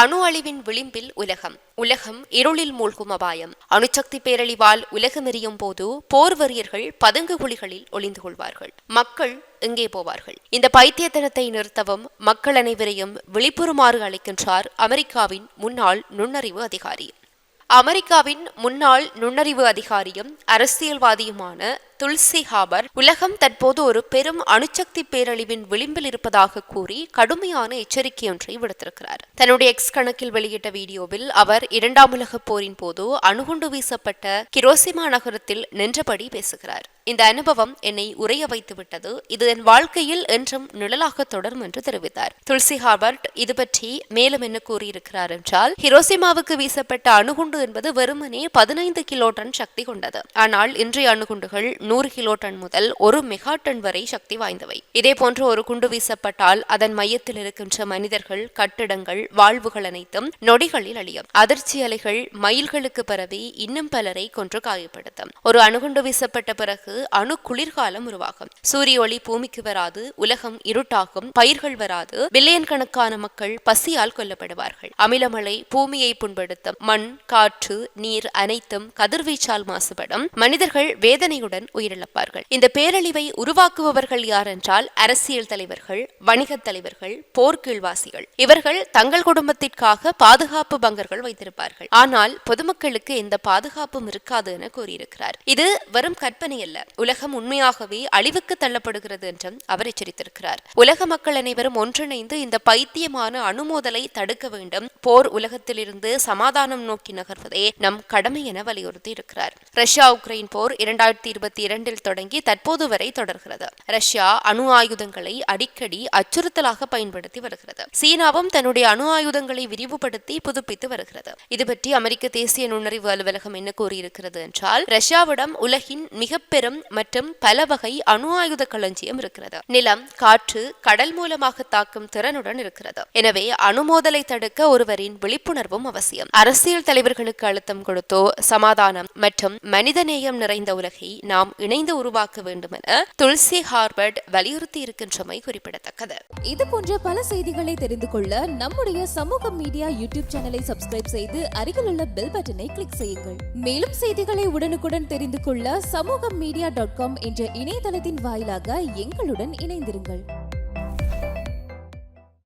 அணு அழிவின் விளிம்பில் உலகம். உலகம் இருளில் மூழ்கும் அபாயம். அணுசக்தி பேரழிவால் உலகம் எரியும் போது போர் வரியர்கள் பதுங்கு குழிகளில் ஒளிந்து கொள்வார்கள். மக்கள் எங்கே போவார்கள்? இந்த பைத்தியத்தனத்தை நிறுத்தவும் மக்கள் அனைவரையும் விழிப்புறுமாறு அழைக்கின்றார் அமெரிக்காவின் முன்னாள் நுண்ணறிவு அதிகாரி. அமெரிக்காவின் முன்னாள் நுண்ணறிவு அதிகாரியும் அரசியல்வாதியுமான துல்சி ஹாபர் உலகம் தற்போது ஒரு பெரும் அணுசக்தி பேரழிவின் விளிம்பில் இருப்பதாக கூறி கடுமையான எச்சரிக்கை ஒன்றை விடுத்திருக்கிறார். தன்னுடைய எக்ஸ் கணக்கில் வெளியிட்ட வீடியோவில் அவர் இரண்டாம் உலகப் போரின் போது அணுகுண்டு வீசப்பட்ட கிரோசிமா நகரத்தில் நின்றபடி பேசுகிறார். இந்த அனுபவம் என்னை உறைய வைத்து விட்டது இது என் வாழ்க்கையில் என்றும் நிழலாக தொடரும் என்று தெரிவித்தார் துல்சி ஹாபர்ட் இது பற்றி மேலும் என்ன கூறியிருக்கிறார் என்றால் ஹிரோசிமாவுக்கு வீசப்பட்ட அணுகுண்டு என்பது வெறுமனே பதினைந்து கிலோ டன் சக்தி கொண்டது. ஆனால் இன்றைய அணுகுண்டுகள் நூறு கிலோ டன் முதல் ஒரு மெகா டன் வரை சக்தி வாய்ந்தவை. இதே போன்று ஒரு குண்டு வீசப்பட்டால் அதன் மையத்தில் இருக்கின்ற மனிதர்கள் கட்டிடங்கள் வாழ்வுகள் அனைத்தும் நொடிகளில் அழியும். அதிர்ச்சி அலைகள் மைல்களுக்கு பரவி இன்னும் பலரை கொன்று காயப்படுத்தும். ஒரு அணுகுண்டு வீசப்பட்ட பிறகு அணு குளிர்காலம் உருவாகும். சூரிய ஒளி பூமிக்கு வராது உலகம் இருட்டாகும் பயிர்கள் வராது பில்லியன் கணக்கான மக்கள் பசியால் கொல்லப்படுவார்கள். அமிலமழை பூமியை புண்படுத்தும். மண் காற்று நீர் அனைத்தும் கதிர்வீச்சால் மாசுபடும். மனிதர்கள் வேதனையுடன் உயிரிழப்பார்கள். இந்த பேரழிவை உருவாக்குபவர்கள் யார் என்றால் அரசியல் தலைவர்கள் வணிகத் தலைவர்கள் போர்க்கீழ்வாசிகள் இவர்கள் தங்கள் குடும்பத்திற்காக பாதுகாப்பு பங்கர்கள் வைத்திருப்பார்கள். ஆனால் பொதுமக்களுக்கு எந்த பாதுகாப்பும் இருக்காது என கூறியிருக்கிறார். இது வெறும் கற்பனை அல்ல. உலகம் உண்மையாகவே அழிவுக்கு தள்ளப்படுகிறது என்றும் அவர் எச்சரித்திருக்கிறார். உலக மக்கள் அனைவரும் ஒன்றிணைந்து இந்த பைத்தியமான அணுமோதலை தடுக்க வேண்டும். போர் உலகத்திலிருந்து சமாதானம் நோக்கி நகர்வதே நம் கடமை என வலியுறுத்தி இருக்கிறார் ரஷ்யா உக்ரைன் போர் இரண்டாயிரத்தி இருபத்தி இரண்டில் தொடங்கி தற்போது வரை தொடர்கிறது. ரஷ்யா அணு ஆயுதங்களை அடிக்கடி அச்சுறுத்தலாக பயன்படுத்தி வருகிறது. சீனாவும் தன்னுடைய அணு ஆயுதங்களை விரிவுபடுத்தி புதுப்பித்து வருகிறது. இது பற்றி அமெரிக்க தேசிய நுண்ணறிவு அலுவலகம் என்ன கூறியிருக்கிறது என்றால் ரஷ்யாவிடம் உலகின் மிக பெரும் மற்றும் பல வகை அணு ஆயுத களஞ்சியம் இருக்கிறது. நிலம் காற்று கடல் மூலமாக தாக்கும் திறனுடன் இருக்கிறது. எனவே அணுமோதலை தடுக்க ஒருவரின் விழிப்புணர்வும் அவசியம். அரசியல் தலைவர்களுக்கு அழுத்தம் கொடுத்தோ சமாதானம் மற்றும் மனிதநேயம் நிறைந்த உலகை நாம் நாம் இணைந்து உருவாக்க வேண்டும் என துல்சி ஹார்வர்ட் வலியுறுத்தி இருக்கின்றமை குறிப்பிடத்தக்கது. இது போன்ற பல செய்திகளை தெரிந்து கொள்ள நம்முடைய சமூக மீடியா யூடியூப் சேனலை சப்ஸ்கிரைப் செய்து அருகிலுள்ள பெல் பட்டனை கிளிக் செய்யுங்கள். மேலும் செய்திகளை உடனுக்குடன் தெரிந்து கொள்ள சமூக மீடியா டாட் காம் என்ற இணையதளத்தின் வாயிலாக எங்களுடன் இணைந்திருங்கள்.